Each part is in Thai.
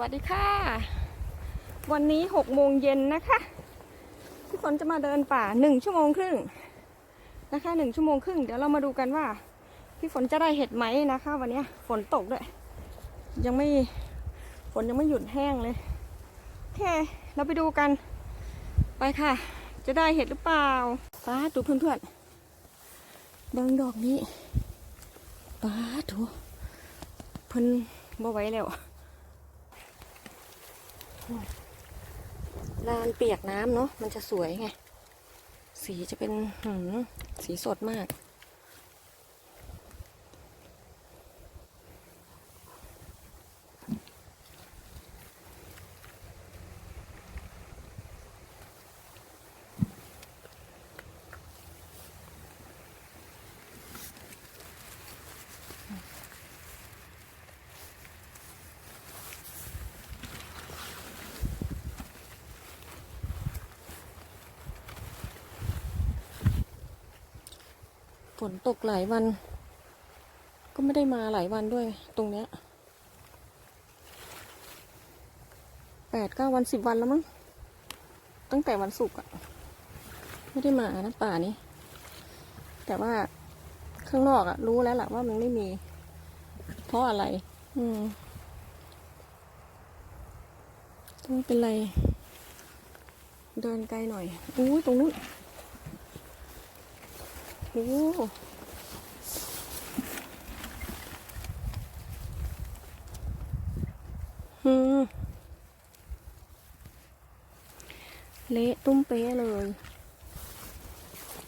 วัสดีค่ะ วันนี้หกโมงเย็นนะคะพี่ฝนจะมาเดินป่าหนึ่งชั่วโมงครึ่งนะคะหนึ่งชั่วโมงครึ่งเดี๋ยวเรามาดูกันว่า พี่ฝนจะได้เห็ดไหมนะคะ วันนี้ฝนตกด้วย ยังไม่ฝนยังไม่หยุดแห้งเลยโอเค เราไปดูกัน ไปค่ะ จะได้เห็ดหรือเปล่าป้าดูเพื่อนๆเบิ้งดอกนี้ป้าดดูเพิ่นบ่ไหวแล้ว ลานเปียกน้ำเนาะมันจะสวยไง สีจะเป็นสีสดมาก นตกหลายวัน ก็ไม่ได้มาหลายวันด้วย ตรงเนี้ยแปดเก้าวันสิบวันแล้วมั้งตั้งแต่วันศุกร์อะไม่ได้มานะป่านี้ แต่ว่าข้างนอกอะรู้แล้วแหละว่ามันไม่มี เพราะอะไร อืมไม่เป็นไร เดินไกลหน่อยอู้ยตรงนู้น โอ้อืมเละตุ้มเป๊ะเลย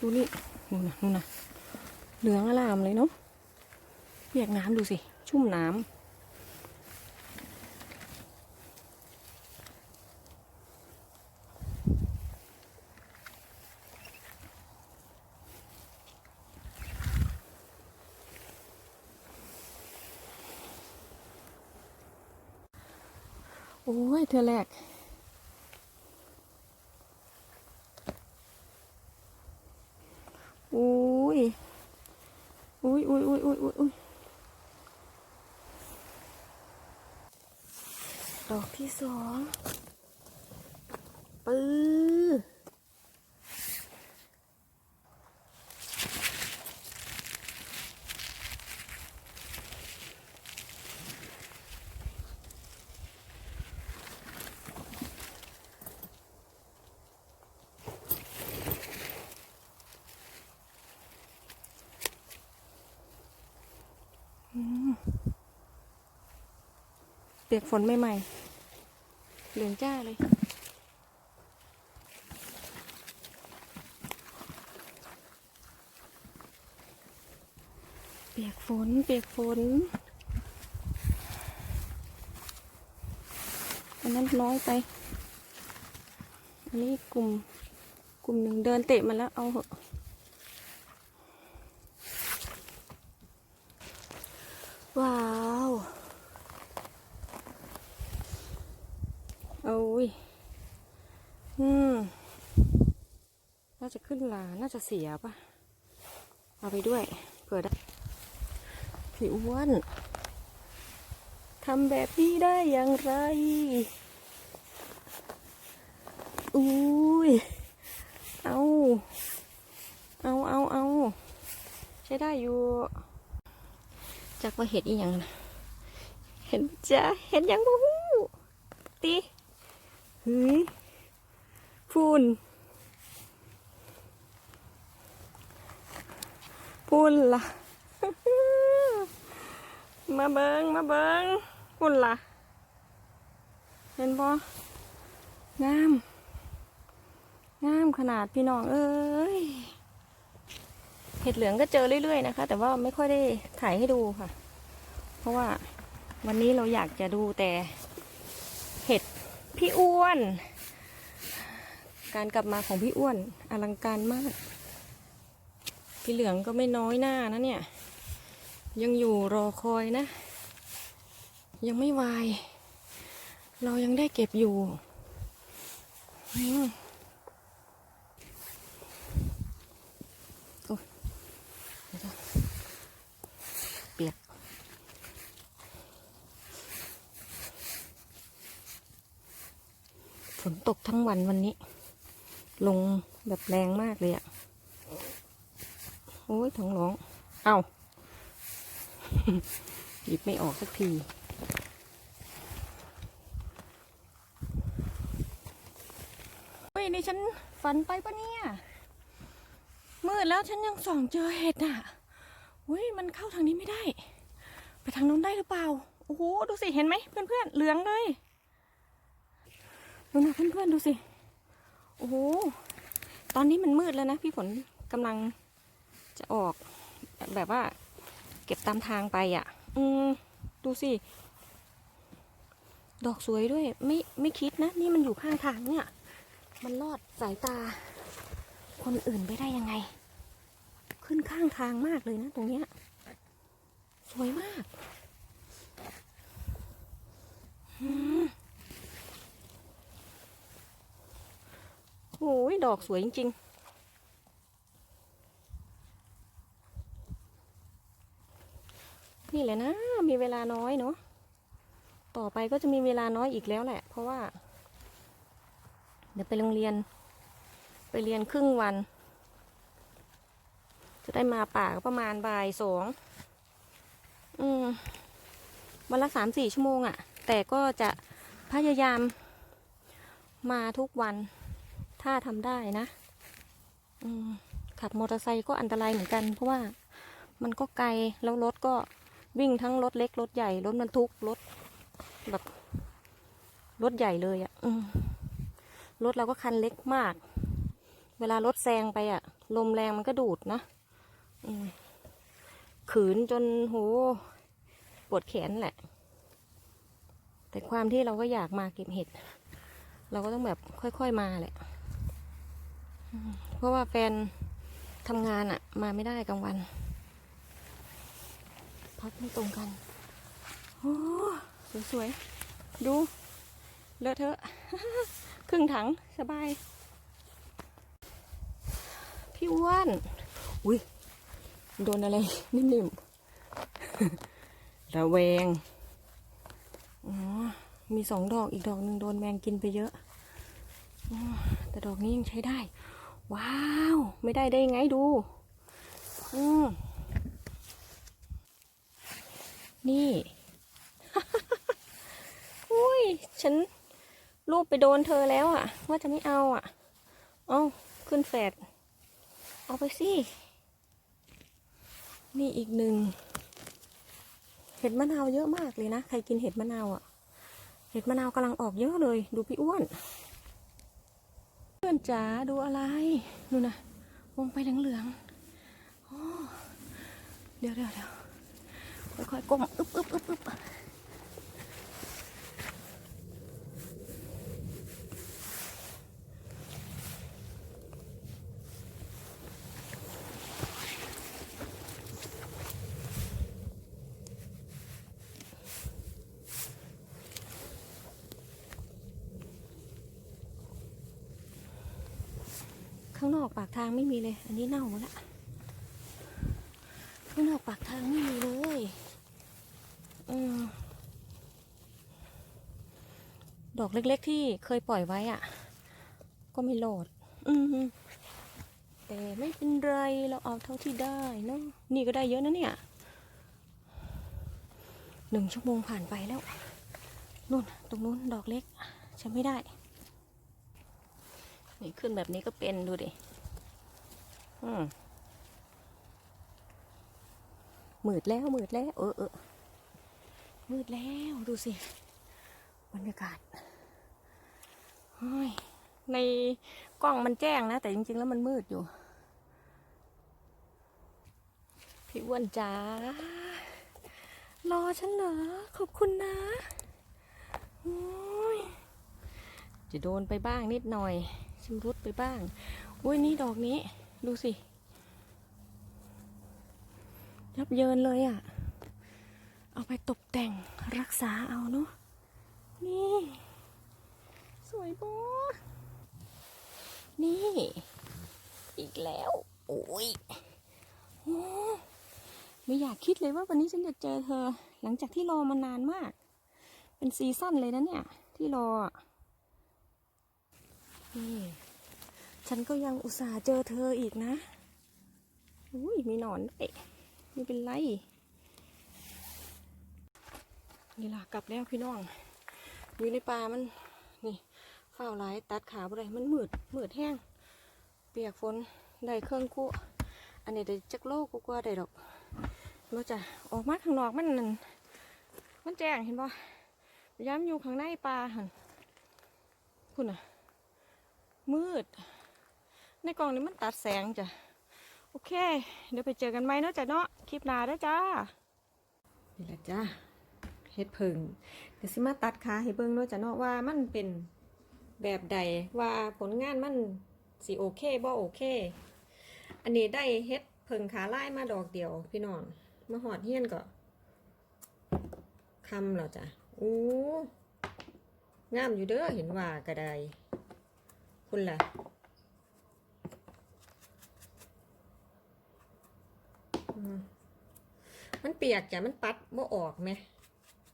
ดูนี่นู่นนะนู่นนะเหลืองอลามเลยเนาะเปียกน้ำดูสิ ชุ่มน้ำ เธอแรกอุ้ยอุ้ย อุ้ยอุ้ยอุ้ยอุ้ยอุ้ยดอกที่สองปื้ ปียกฝนใหม่ๆ เหลืองจ้าเลยเปียกฝน เปียกฝน อันนั้นน้อยไป อันนี้กลุ่ม กลุ่มหนึ่งเดินเตะมาแล้วเอาเหอะ ว้าว โอ้ย อืม น่าจะ ขึ้นลา น่าจะเสียปะเอาไปด้วย เผื่อได้พี่อ้วนทำแบบนี้ได้อย่างไร อุ้ย เอา เอาเอาเอา ใช้ได้อยู่จากว่าเห็ดอีหยังนะเห็นจ้ะเห็นยังบูฮู้ตีเฮ้ยพูน พูนล่ะมาเบิงมาเบิงพูนล่ะเห็นบ่งาม งามขนาดพี่น้องเอ้ยเห็ดเหลืองก็เจอเรื่อยๆนะคะ แต่ว่าไม่ค่อยได้ถ่ายให้ดูค่ะ เพราะว่าวันนี้เราอยากจะดูแต่เห็ดพี่อ้วน การกลับมาของพี่อ้วนอลังการมาก พี่เหลืองก็ไม่น้อยหน้านะเนี่ย ยังอยู่รอคอยนะ ยังไม่วาย เรายังได้เก็บอยู่เปียกฝนตกทั้งวันวันนี้ ลงแบบแรงมากเลยอะ โอ้ยท้องร้อง เอาหยิบไม่ออกสักที เฮ้ย นี่ฉันฝันไปปะเนี่ย มืดแล้วฉันยังส่องเจอเห็ดอะเฮ้ยมันเข้าทางนี้ไม่ได้ ไปทางนู้นได้หรือเปล่า โอ้โห ดูสิ เห็นไหมเพื่อนๆ เหลืองเลยดูนะเพื่อนๆ ดูสิ โอ้โห ตอนนี้มันมืดแล้วนะ พี่ฝนกำลัง จะออกแบบว่า เก็บตามทางไปอะ อืมดูสิ ดอกสวยด้วย ไม่ไม่คิดนะ นี่มันอยู่ข้างทางเนี่ย มันลอดสายตา คนอื่นไปได้ยังไง ขึ้นข้างทางมากเลยนะตรงเนี้ย สวยมากโอ้ยดอกสวยจริง ๆ นี่แหละนะมีเวลาน้อยเนาะต่อไปก็จะมีเวลาน้อยอีกแล้วแหละ เพราะว่า เดี๋ยวไปโรงเรียน ไปเรียนครึ่งวัน จะได้มาป่าก็ประมาณบ่ายสองอืมวันละสามสี่ชั่วโมงอะ่ะ แต่ก็จะพยายามมาทุกวัน ถ้าทำได้นะ อืมขับมอเตอร์ไซค์ก็อันตรายเหมือนกัน เพราะว่ามันก็ไกลแล้วรถก็ วิ่งทั้งรถเล็กรถใหญ่รถบรรทุกรถแบบรถใหญ่เลยอะ่ะรถเราก็คันเล็กมาก เวลารถแซงไปอะ่ะ ลมแรงมันก็ดูดนะขืนจนโหปวดแขนแหละ แต่ความที่เราก็อยากมาเก็บเห็ด เราก็ต้องแบบค่อยๆมาแหละ เพราะว่าแฟนทำงานอะ่ะ มาไม่ได้กลางวัน พักไม่ตรงกันโอ้สวยๆ ดู เลอะเทอะ ครึ่งถังสบาย พี่อ้วน อุ้ยโดนอะไร นิ่มๆ ระแวง อ๋อ มีสองดอกอีกดอกหนึ่งโดนแมงกินไปเยอะออแต่ดอกนี้ยังใช้ได้ ว้าว ไม่ได้ได้ยังไงดู อืม นี่ อุ้ย ฉันรูปไปโดนเธอแล้วอะ่ะว่าจะไม่เอาอะ่ะเอาขึ้นแฟดเอาไปสิ นี่อีกหนึ่ง เห็ดมะนาวเยอะมากเลยนะ ใครกินเห็ดมะนาวอะ่ะเห็ดมะนาวกำลังออกเยอะเลย ดูพี่อ้วน เพื่อนจ๋าดูอะไร ดูนะวงไปเหลืองๆอ้เดี๋ยวเดี๋ยวเดี๋ยว ค่อยๆก้มอึ๊บอึ๊บอึ๊บอึ๊บข้างนอกปากทางไม่มีเลย อันนี้เน่าหมดละข้างนอกปากทางไม่มีเลยอมด อกเล็ก ๆ ที่เคยปล่อยไว้อะก็ไม่โหลด อืมแต่ไม่เป็นไรเราเอาเท่าที่ได้เนอะนี่ก็ได้เยอะนะเนี่ยหนึ่งชั่วโมงผ่านไปแล้วนู่นตรงนู้นดอกเล็กฉันไม่ได้นี่ขึ้นแบบนี้ก็เป็นดูดิอืมมืดแล้วมืดแล้ว เออเออมืดแล้วดูสิบรรยากาศเฮ้ย ในกล้องมันแจ้งนะ แต่จริง ๆ แล้วมันมืดอยู่ พี่อ้วนจ๋ารอฉันเหรอ ขอบคุณนะจะโดนไปบ้างนิดหน่อยชำรุดไปบ้างอุ้ยนี่ดอกนี้ ดูสิ ยับเยินเลยอะ่ะ เอาไปตกแต่งรักษาเอาเนาะนี่ วยปะนี่ อีกแล้ว โอ้ยไม่อยากคิดเลยว่าวันนี้ฉันจะเจอเธอ หลังจากที่รอมานานมาก เป็นซีซั่นเลยนะเนี่ย ที่รอนี่ฉันก็ยังอุตส่าห์เจอเธออีกนะอุ้ยมีหนอนด้วยไม่เป็นไร นี่ล่ะกลับแล้วพี่น้อง อยู่ในป่ามัน นี่ ฝ้าวหลตัดขาบ่ได้มันมืดมืดแห้ง เปียกฝนได้เครื่องกู้อันนี้ได้จักโลกกว่าได้ดอกเราจะออกมาข้างนอกมันนั่นมันแจ้งเห็นปะย้ำอยู่ข้างในป่าหันคุณน่ะมืด ในกล่องนี้มันตัดแสงจ้ะ โอเค เดี๋ยวไปเจอกันไหมเนาะจ้ะเนาะคลิปหน้าด้อจ้า นี่แหละจ้าเฮ็ดเพิงเดี๋ยวสิมาตัดขาให้เบิ่งเนาะจ้ะเนาะว่ามันเป็น แบบใดว่าผลงานมันสิโอเคบ่โอเค อันนี้ได้เฮ็ดเพิงขาไล่มาดอกเดียว พี่น้องมาหอดเฮียนก็คำเหรอจ้ะอู้งามอยู่เด้อเห็นว่าก็ได้คุณล่ะมมันเปียกจ้ะมันปัดบ่ออกไหม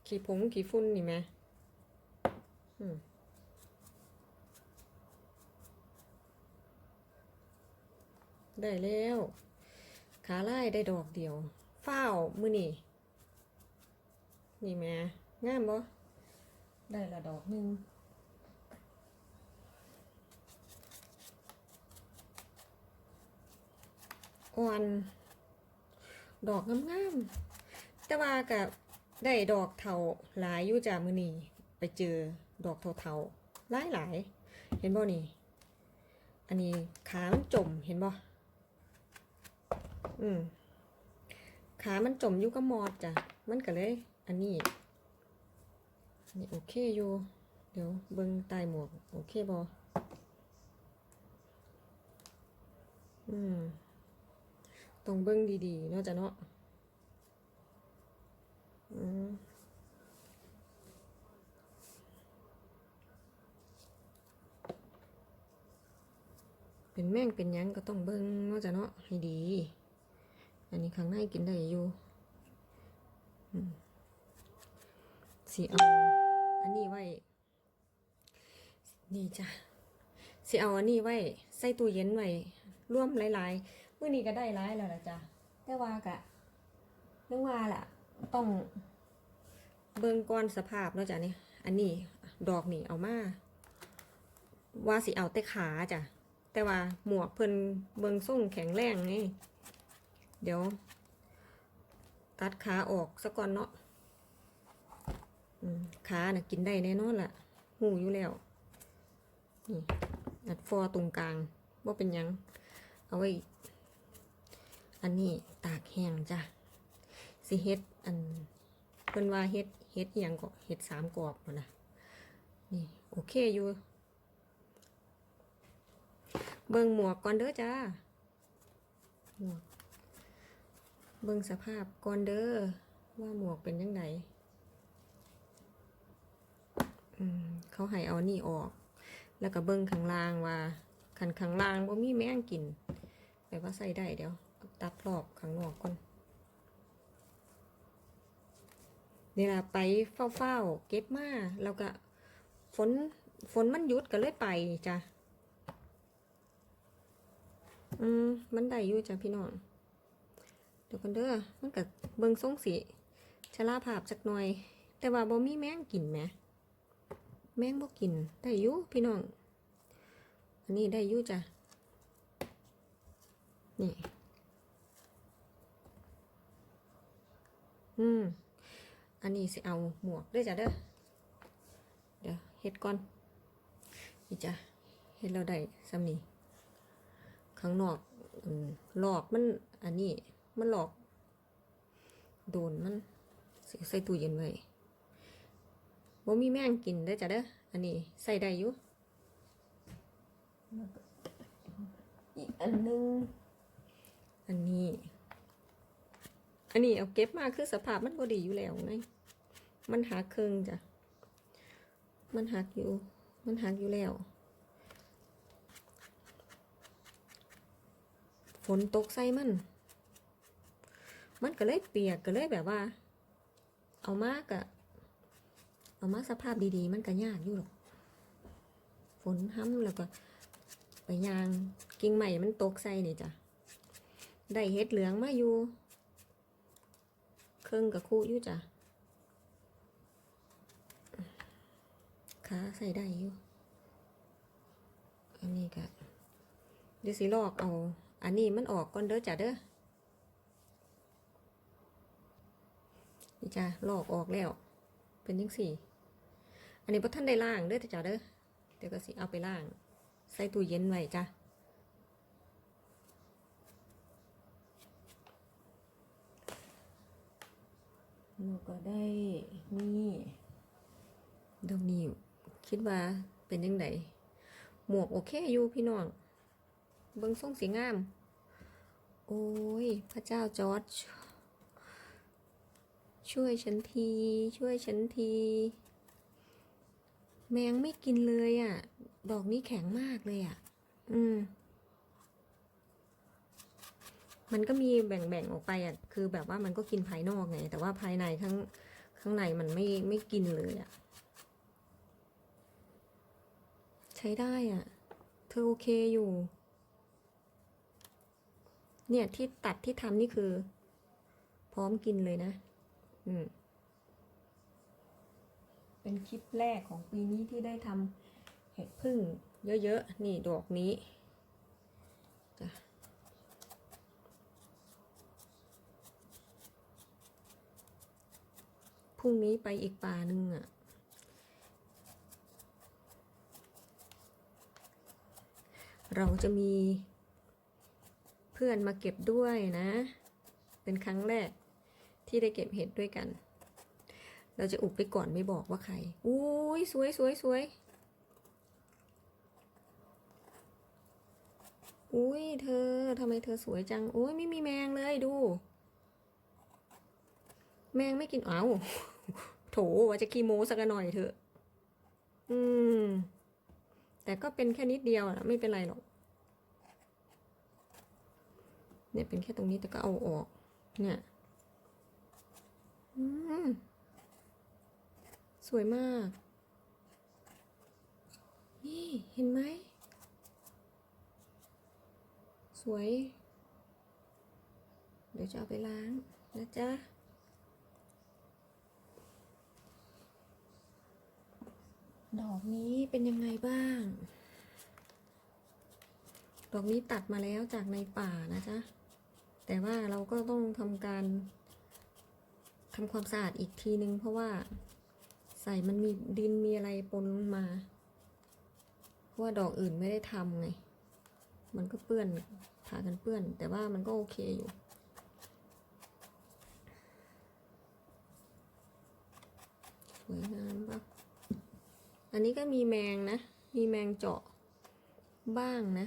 ขี้ผงขี้ฝุ่นนี่ไหมอืม ได้แล้ว ขาไล่ได้ดอกเดียวเฝ้ามือนี่นี่แม่งามบ่ได้ละดอกหนึ่งอ่อน ดอกงามๆแต่ว่ากับได้ดอกเทาหลายอยู่จากมือนี่ไปเจอดอกเทาๆหลายหลายๆเห็นบ่นี่ อันนี้ขามันจมเห็นบ่ อืมขามันจมอยู่กับมอดจ้ะ มันก็เลย อันนี้นี่โอเคอยู่ เดี๋ยวเบิ่งใต้หมวก โอเคบ่อืมต้องเบิ้งดีๆเนาะจ้ะเนาะ อืมเป็นแม่งเป็นยังก็ต้องเบิ้งเนาะจ้ะเนาะให้ดี อันนี้ข้างในกินได้อยู่สิเอา อันนี้ไว้ นี่จ้ะสิเอาอันนี้ไว้ ใส่ตู้เย็นไว้ร่วมหลายๆมื่อนี้ก็ได้ร้ายแล้วล่ะจ้ะแต่ว่ากะเรื่องว่าล่ะ ต้องเบิ่งก่อนสภาพเนาะจ้ะนี่อันนี้ดอกนี่เอามาว่าสิเอาแต่ขาจ้ะแต่ว่าหมวกเพิ่นเบิ่งส่งแข็งแรงไง เดี๋ยว ตัดขาออกซะก่อนเนาะขาน่ะกินได้แน่นอนล่ะหูอยู่แล้ว นี่อัดฟอตรงกลางว่าเป็นยัง เอาไว้ อันนี้ตากแห้งจ้ะสิเฮ็ดอันเพิ่นว่าเฮ็ดเฮ็ดอหยังก็เฮ็ดสามกรอบนั่นนะนี่โอเคอยู่ เบิ่งหมวกก่อนเด้อจ้าหมวก เบิ่งสภาพก่อนเด้อว่าหมวกเป็นยังไงอืมเขาให้เอานี่ออก แล้วก็เบิ่งข้างล่างว่าขันข้างล่างบ่มีแมงกินแปลว่าใส่ได้เดี๋ยว ตัดรอบข้างนอกก่อนนี่ละไปเฝ้าๆเก็บมาแล้วก็ฝนฝนมันหยุดก็เลยไปจ้ะ อืม มันได้อยู่จ้ะพี่น้อง ดี๋ยวกันเด้อมันก็เบิงทรงสีชะลาภาพจักหน่อย แต่ว่าบ่มีแมงกินแหมแมงบ่กินได้ยู่พี่น้อง อันนี้ได้ยู่จ้ะ นี่ อืม อันนี้สิเอาหมวกด้วยจ้ะเด้อ เดี๋ยวเฮ็ดก่อน นี่จ้ะ เฮ็ดเราได้ซ้ำนี้ข้างนอก อืมหลอกมัน อันนี้ มันหลอก โดนมันใส่ตู้เย็นไว้บ่มีแมงกินได้จ้ะเด้อ อันนี้ใส่ได้อยู่ อีกอันหนึง อันนี้ อันนี้เอาเก็บมาคือสภาพมันก็ดีอยู่แล้วไง มันหักเครึ่งจ้ะ มันหักอยู่ มันหักอยู่แล้ว ฝนตกใส่มัน มันก็เลยเปียกก็เลยแบบว่า เอามากอะเอามาสภาพดีๆ มันก็ยากอยู่หรอกฝนห้ำแล้วก็ยางกิ่งใหม่มันตกใส่นี่จ้ะได้เห็ดเหลืองมาอยู่เครื่องกับคู่อยู่จ้ะขาใส่ได้อยู่อันนี้ก็เดี๋ยวสิลอกเอา อันนี้มันออกก่อนเด้อจ้ะเด้อ จ้ะลอกออกแล้ว เป็นยังสี่ อันนี้พอท่านได้ล่างเด้อจ้ะเด้อเดี๋ยวก็สิเอาไปล่าง ใส่ตู้เย็นไว้จ้ะหนูก็ได้นี่ดอกนี้คิดว่าเป็นยังไงหมวกโอเคอยู่พี่น้อง เบิ้งทรงสีงาม โอ้ย พระเจ้าจอร์จ ช่วยฉันที ช่วยฉันที แมงไม่กินเลยอะ่ะ ดอกนี้แข็งมากเลยอะ่ะ อืม มันก็มีแบ่งๆออกไปอะ คือแบบว่ามันก็กินภายนอกไง แต่ว่าภายในข้างข้างในมันไม่ไม่กินเลยอะ ใช้ได้อะ เธอโอเคอยู่ เนี่ยที่ตัดที่ทำนี่คือ พร้อมกินเลยนะ อืม เป็นคลิปแรกของปีนี้ที่ได้ทำเห็ดพึ่งเยอะๆ นี่ดอกนี้จ้ะพรุ่งนี้ไปอีกป่าหนึ่งอะเราจะมีเพื่อนมาเก็บด้วยนะ เป็นครั้งแรก ที่ได้เก็บเห็ดด้วยกัน เราจะอุบไปก่อนไม่บอกว่าใครอุ้ยสวยสวยสวยอุ้ยเธอทำไมเธอสวยจังอุ้ยไม่มีแมงเลยดู แมงไม่กินเอาโถว่าจะคีโมสักหน่อยเถอะ อืม แต่ก็เป็นแค่นิดเดียวนะไม่เป็นไรหรอก เนี่ยเป็นแค่ตรงนี้แต่ก็เอาออก เนี่ย สวยมาก นี่เห็นไหม สวย เดี๋ยวจะเอาไปล้างนะจ๊ะดอกนี้เป็นยังไงบ้าง ดอกนี้ตัดมาแล้วจากในป่านะจ๊ะ แต่ว่าเราก็ต้องทำการ ทำความสะอาดอีกทีนึง เพราะว่าใส่มันมีดินมีอะไรปนมา เพราะว่าดอกอื่นไม่ได้ทำไง มันก็เปื้อนพากันเปื้อน แต่ว่ามันก็โอเคอยู่สวยงามปะอันนี้ก็มีแมงนะ มีแมงเจาะบ้างนะ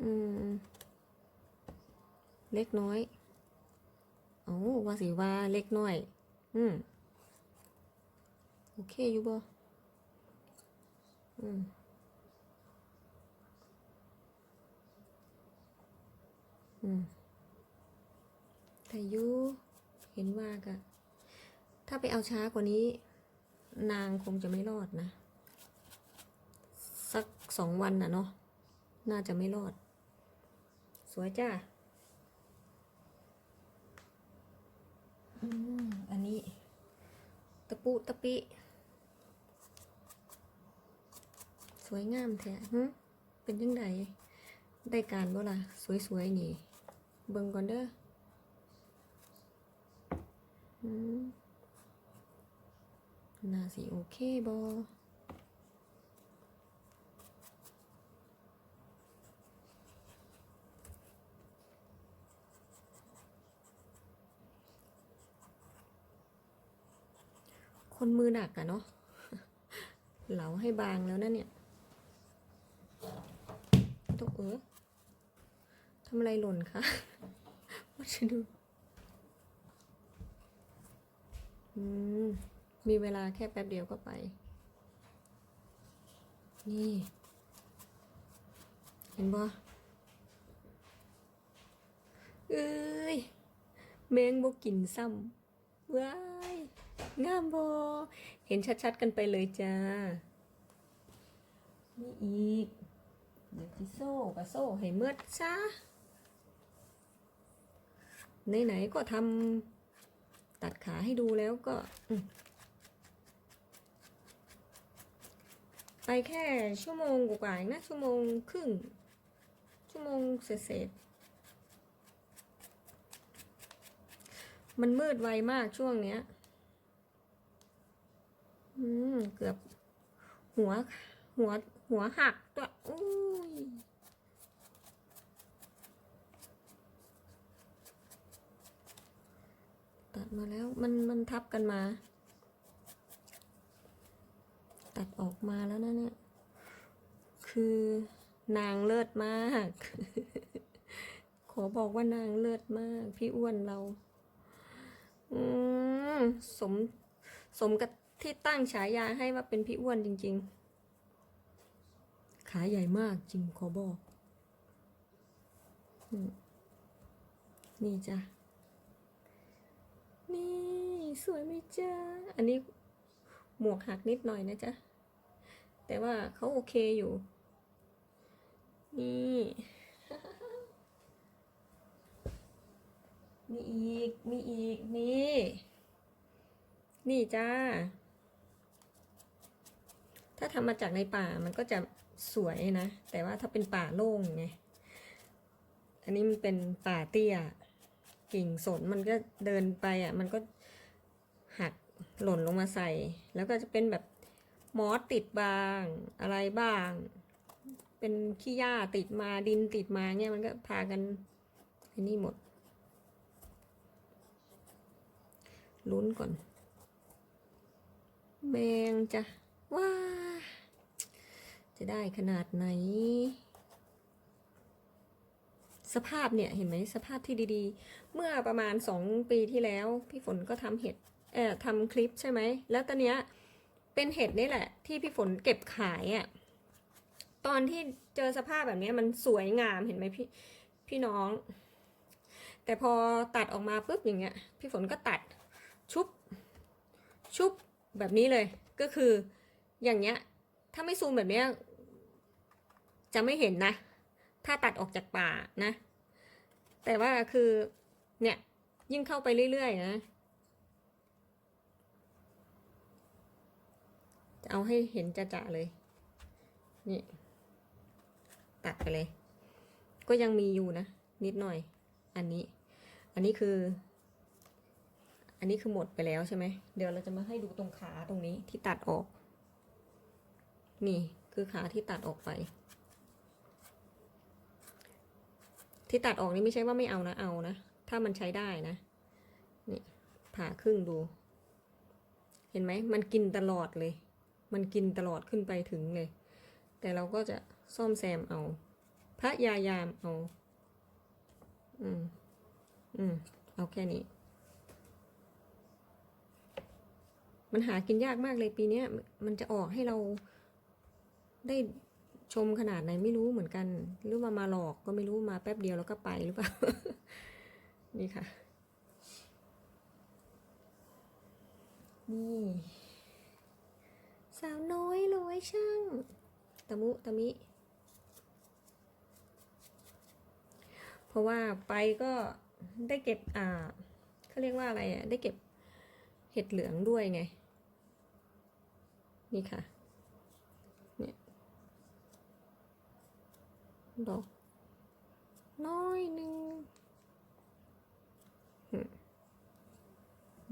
อืม เล็กน้อย โอ้ว่าสิว่าเล็กน้อย อืม โอเคอยู่บ่อืมอืมแต่ยูเห็นว่ากะถ้าไปเอาช้ากว่านี้ นางคงจะไม่รอดนะ สักสองวันน่ะเนาะน่าจะไม่รอด สวยจ้าอืมอันนี้ ตะ ปุตะปิ สวยงามแท้ฮึเป็นยังไงได้การบ่ล่ะ สวยๆนี่ เบิ่งก่อนเด้อน่าสิโอเคบ คนมือหนักอะเนาะเหลาให้บางแล้วนะเนี่ยตกเออทำอะไรหล่นคะว่าจะดูอืมมีเวลาแค่แป๊บเดียวก็ไป นี่ เห็นบ่เอ้ย แมงบกินซ้ำว้าย งามบอเห็นชัดๆกันไปเลยจ้า นี่อีก เดี๋ยวจิโซ่กับโซ่ให้เมื่ดซะไหนๆก็ทำตัดขาให้ดูแล้วก็ไปแค่ชั่วโมงกว่าๆนะ ชั่วโมงครึ่ง ชั่วโมงเศษๆมันมืดไวมากช่วงเนี้ย อืมเกือบ หัว หัว หัวหักตัวอุ้ยตัดมาแล้วมันมันทับกันมา ตัดออกมาแล้วนะเนี่ย คือนางเลิศมาก ขอบอกว่านางเลิศมาก พี่อ้วนเรา อืมสม สมกับ ที่ตั้งฉายาให้ว่าเป็นพี่อ้วนจริง ๆ ขาใหญ่มากจริงขอบอก นี่จ้ะ นี่ สวยไหมจ้าอันนี้หมวกหักนิดหน่อยนะจ๊ะ แต่ว่าเขาโอเคอยู่ นี่ มีอีก มีอีก นี่ นี่จ้า ถ้าทำมาจากในป่ามันก็จะสวยนะ แต่ว่าถ้าเป็นป่าโล่งไง อันนี้มันเป็นป่าเตี้ย กิ่งสนมันก็เดินไปอะ มันก็หักหล่นลงมาใส่ แล้วก็จะเป็นแบบมอสติดบางอะไรบ้าง เป็นขี้หญ้าติดมาดินติดมาเนี่ยมันก็พากันอ้นี่หมด ลุ้นก่อน แมงจ้ะ ว้าจะได้ขนาดไหน สภาพเนี่ยเห็นไหมสภาพที่ดีๆ เมื่อประมาณสองปีที่แล้ว พี่ฝนก็ทำเห็ดเอ่อทำคลิปใช่ไหม แล้วตอนเนี้ยเป็นเห็ดนี่แหละ ที่พี่ฝนเก็บขายอะ่ะตอนที่เจอสภาพแบบนี้มันสวยงามเห็นไหมพี่พี่น้อง แต่พอตัดออกมาปุ๊บอย่างเงี้ย พี่ฝนก็ตัดชุบชุบแบบนี้เลย ก็คือ อย่างเงี้ย ถ้าไม่ซูมแบบเนี้ย จะไม่เห็นนะ ถ้าตัดออกจากป่านะ แต่ว่าคือเนี่ยยิ่งเข้าไปเรื่อยๆนะ จะเอาให้เห็นจะๆเลย นี่ ตัดไปเลย ก็ยังมีอยู่นะ นิดหน่อย อันนี้ อันนี้คือ อันนี้คือหมดไปแล้วใช่ไหม เดี๋ยวเราจะมาให้ดูตรงขาตรงนี้ที่ตัดออก นี่คือขาที่ตัดออกไป ที่ตัดออกนี่ไม่ใช่ว่าไม่เอานะเอานะ ถ้ามันใช้ได้นะ นี่ผ่าครึ่งดู เห็นไหมมันกินตลอดเลย มันกินตลอดขึ้นไปถึงเลย แต่เราก็จะซ่อมแซมเอา พระยายามเอา อืม อืม เอาแค่นี้ มันหากินยากมากเลยปีนี้มันจะออกให้เรา ได้ชมขนาดไหนไม่รู้เหมือนกัน หรือว่ามาหลอกก็ไม่รู้มาแป๊บเดียวแล้วก็ไปหรือเปล่า นี่ค่ะ นี่ สาวน้อยรวยช่างตะมุตะมิ เพราะว่าไปก็ได้เก็บอ่าเขาเรียกว่าอะไรอะ ได้เก็บเห็ดเหลืองด้วยไง นี่ค่ะ เนี่ย ดอก น้อยหนึ่ง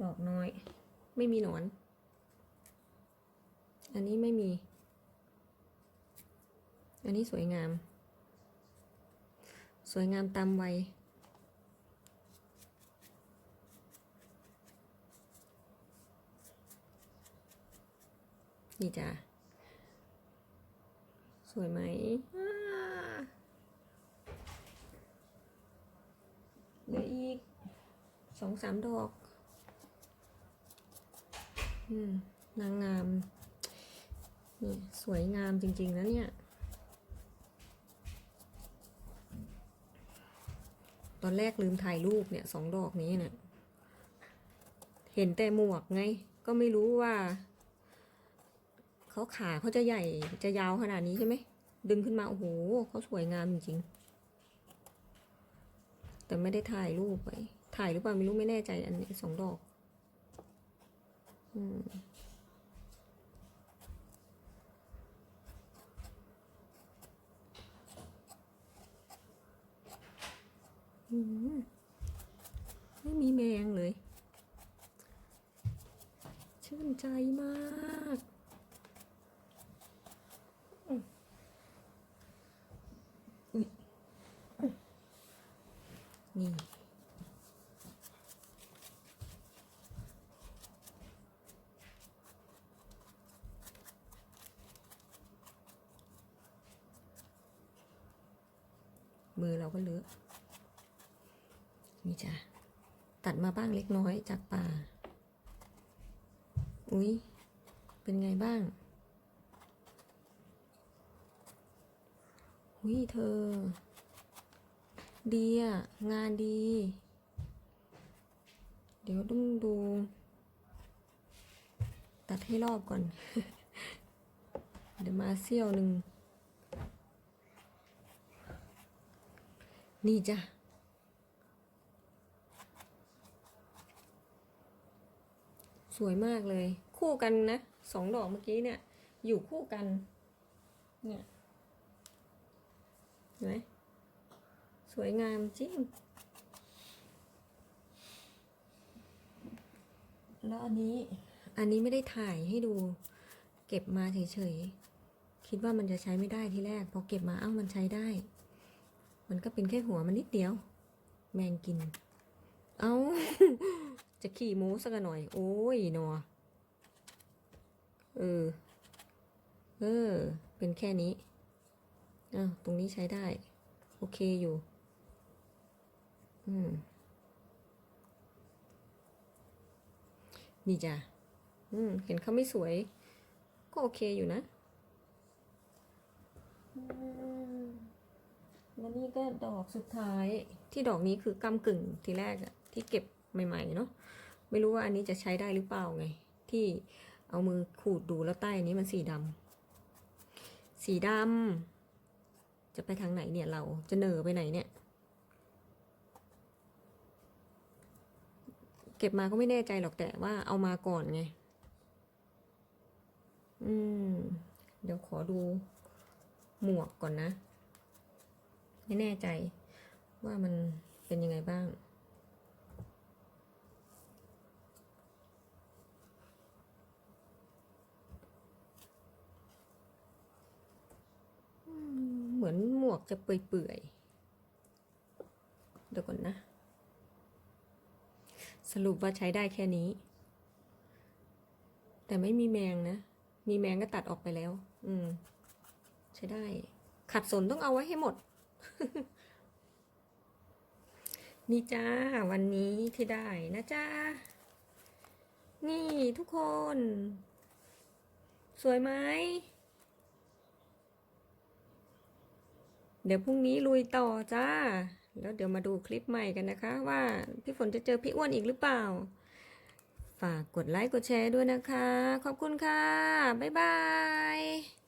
ดอกน้อย ไม่มีหนอน อันนี้ไม่มี อันนี้สวยงาม สวยงามตามวัยนี่จ้ะสวยไหมอ่า เหลืออีกสองสามดอก อืม นางงาม นี่สวยงามจริง ๆ นะเนี่ย ตอนแรกลืมถ่ายรูปเนี่ยสองดอกนี้เนี่ย เห็นแต่หมวกไง ก็ไม่รู้ว่าเขาขาเขาจะใหญ่จะยาวขนาดนี้ใช่ไหม ดึงขึ้นมา โอ้โหเขาสวยงามจริงๆ แต่ไม่ได้ถ่ายรูปไปถ่ายหรือเปล่าไม่รู้ไม่แน่ใจอันนี้สองดอก อืมอืมไม่มีแมงเลย ชื่นใจมากอืมอุ๊ยนี่ มือเราก็เลอะ นี่จ้ะ ตัดมา บ้างเล็กน้อยจากป่า อุ๊ย เป็นไงบ้าง อุ๊ย เธอ ดีอะงานดี เดี๋ยวต้องดู ตัดให้รอบก่อน เดี๋ยวมาเซี่ยวหนึ่งนี่จ้ะ สวยมากเลย คู่กันนะสองดอกเมื่อกี้เนี่ย อยู่คู่กัน เนี่ยเห็นไหมสวยงามจริงแล้วอันนี้ อันนี้ไม่ได้ถ่ายให้ดู เก็บมาเฉยๆ คิดว่ามันจะใช้ไม่ได้ที่แรก พอเก็บมาเอ้ามันใช้ได้ มันก็เป็นแค่หัวมันนิดเดียว แมงกิน เอา จะขี่หมูสักหน่อย โอ้ยหนอเออ เออ เป็นแค่นี้อ้าวตรงนี้ใช้ได้ โอเคอยู่ อืม นี่จ้ะ อืม เห็นเขาไม่สวย ก็โอเคอยู่นะอืมแล้วนี่ก็ดอกสุดท้ายที่ดอกนี้คือกำกึ่งทีแรกอะที่เก็บ ใหม่ๆเนาะไม่รู้ว่าอันนี้จะใช้ได้หรือเปล่าไง ที่เอามือขูดดูแล้วใต้อันนี้มันสีดำสีดำจะไปทางไหนเนี่ยเราจะเหนอไปไหนเนี่ย เก็บมาก็ไม่แน่ใจหรอกแต่ว่าเอามาก่อนไง อืม เดี๋ยวขอดูหมวกก่อนนะ ไม่แน่ใจว่ามันเป็นยังไงบ้าง เหมือนหม วกจะเปื่อยๆเดี๋ยวก่อนนะ สรุปว่าใช้ได้แค่นี้ แต่ไม่มีแมงนะ มีแมงก็ตัดออกไปแล้ว อืม ใช้ได้ ขัดสนต้องเอาไว้ให้หมด นี่จ้า วันนี้ที่ได้นะจ้า นี่ทุกคน สวยไหม เดี๋ยวพรุ่งนี้ลุยต่อจ้า แล้วเดี๋ยวมาดูคลิปใหม่กันนะคะ ว่าพี่ฝนจะเจอพี่อ้วนอีกหรือเปล่า ฝากกดไลค์กดแชร์ด้วยนะคะ ขอบคุณค่ะ บ๊ายบาย